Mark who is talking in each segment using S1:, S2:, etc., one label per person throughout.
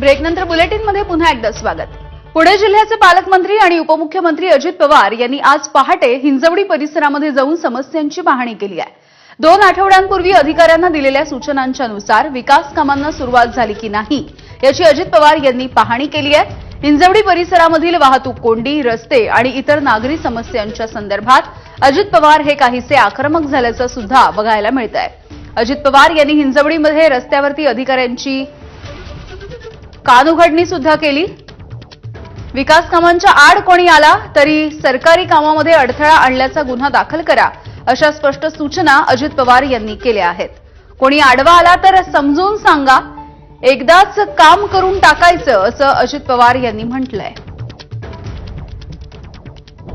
S1: ब्रेकनंतर बुलेटिनमध्ये पुन्हा एकदा स्वागत. पुणे जिल्ह्याचे पालकमंत्री आणि उपमुख्यमंत्री अजित पवार यांनी आज पहाटे हिंजवडी परिसरामध्ये जाऊन समस्यांची पाहणी केली आहे. दोन आठवड्यांपूर्वी अधिकाऱ्यांना दिलेल्या सूचनांच्या नुसार विकास कामांना सुरुवात झाली की नाही याची अजित पवार यांनी पाहणी केली आहे. हिंजवडी परिसरामधील वाहतूक कोंडी रस्ते आणि इतर नागरी समस्यांच्या संदर्भात अजित पवार हे काहीसे आक्रमक झाल्याचं सुद्धा बघायला मिळत आहे अजित पवार यांनी हिंजवडीमध्ये रस्त्यावरती अधिकाऱ्यांची कानउघडणी सुद्धा केली. विकास कामांच्या आड कोणी आला तरी सरकारी कामामध्ये अडथळा आणल्याचा गुन्हा दाखल करा अशा स्पष्ट सूचना अजित पवार यांनी केल्या आहेत. कोणी आडवा आला तर समजून सांगा एकदाच काम करून टाकायचं असं अजित पवार यांनी म्हटलंय.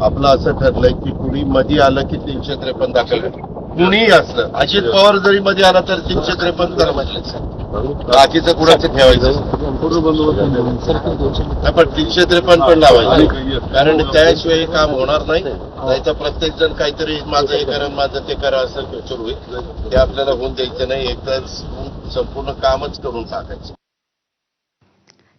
S2: आपलं असं ठरलंय की कुणी मधी आलं की तीनशे त्रेपन्न दाखल कुणीही असलं अजित पवार जरी मध्ये आला तर तीनशे त्रेपन्न करा म्हणजे बाकीचं कुणाचं ठेवायचं? पण तीनशे त्रेपन्न पण लावायचं. कारण त्याशिवाय हे काम होणार नाही. नाही तर प्रत्येक जण काहीतरी माझं हे करा माझं ते करा असं सुरू होईल. ते आपल्याला होऊन द्यायचं नाही. एकदा संपूर्ण कामच करून टाकायचं.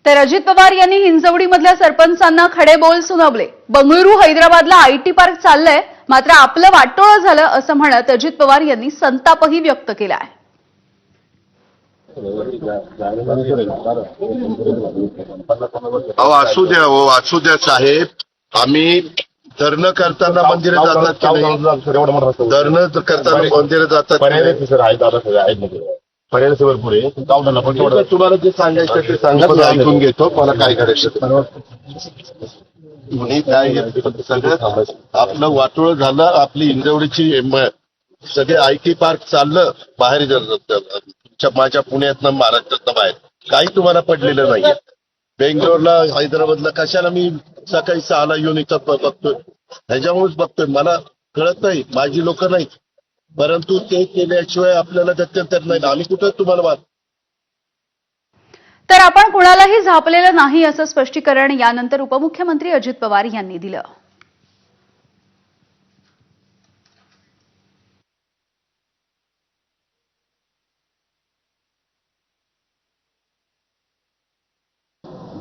S1: तर अजित पवार यांनी हिंजवडीमधल्या सरपंचांना खडे बोल सुनावले. बंगळुरू हैदराबादला आयटी पार्क चाललंय. मात्र आपलं वाटोळं झालं असं म्हणत अजित पवार यांनी संतापही व्यक्त केला आहे.
S2: अहो असू द्या हो असू द्या साहेब. आम्ही धरणं करताना मंदिरं जातात की नाही? धरणं करताना मंदिरं जातात
S3: तेवढं.
S2: तुम्हाला जे सांगायचं ते सांगा ऐकून घेतो मला काय करायचं. कुणी काय सगळं आपलं वाटोळ झालं आपली इंजवडीची सगळे आय टी पार्क चाललं बाहेर तुमच्या माझ्या पुण्यातनं महाराष्ट्रातनं बाहेर. काही तुम्हाला पडलेलं नाहीये. बेंगलोरला हैदराबादला कशाला मी सकाळी सहाला येऊन इथं बघतोय. ह्याच्यामुळेच बघतोय. मला कळत नाही माझी लोक नाही परंतु ते केल्याशिवाय आपल्याला गत्यंतर नाही. आम्ही कुठं तुम्हाला वाद
S1: तर आपण कुणालाही झापलेलं नाही असं स्पष्टीकरण यानंतर उपमुख्यमंत्री अजित पवार यांनी दिलं.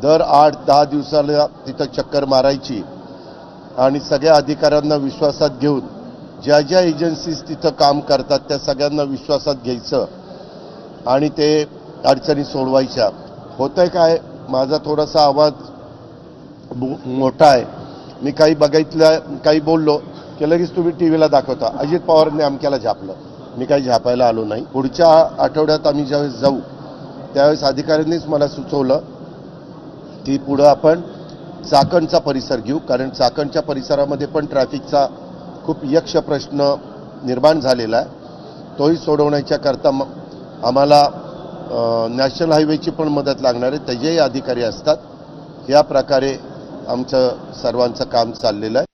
S2: दर आठ दहा दिवसाला तिथं चक्कर मारायची आणि सगळ्या अधिकाऱ्यांना विश्वासात घेऊन ज्या ज्या एजन्सीज तिथं काम करतात त्या सगळ्यांना विश्वासात घ्यायचं आणि ते अडचणी सोडवायच्या. होतंय काय? माझा थोडासा आवाज मोठा आहे. मी काही बघितलं काही बोललो की लगेच तुम्ही टी व्हीला दाखवता. अजित पवारांनी अमक्याला झापलं. मी काही झापायला आलो नाही. पुढच्या आठवड्यात आम्ही ज्यावेळेस जाऊ त्यावेळेस अधिकाऱ्यांनीच मला सुचवलं की पुढं आपण चाकणचा परिसर घेऊ. कारण चाकणच्या परिसरामध्ये पण ट्रॅफिकचा खूप यक्ष प्रश्न निर्माण झालेला आहे. तोही सोडवण्याच्या करता आम्हाला नॅशनल हायवेची पण मदत लागणार आहे. त्याचेही अधिकारी असतात. या प्रकारे आमचं सर्वांचं काम चाललेलं आहे.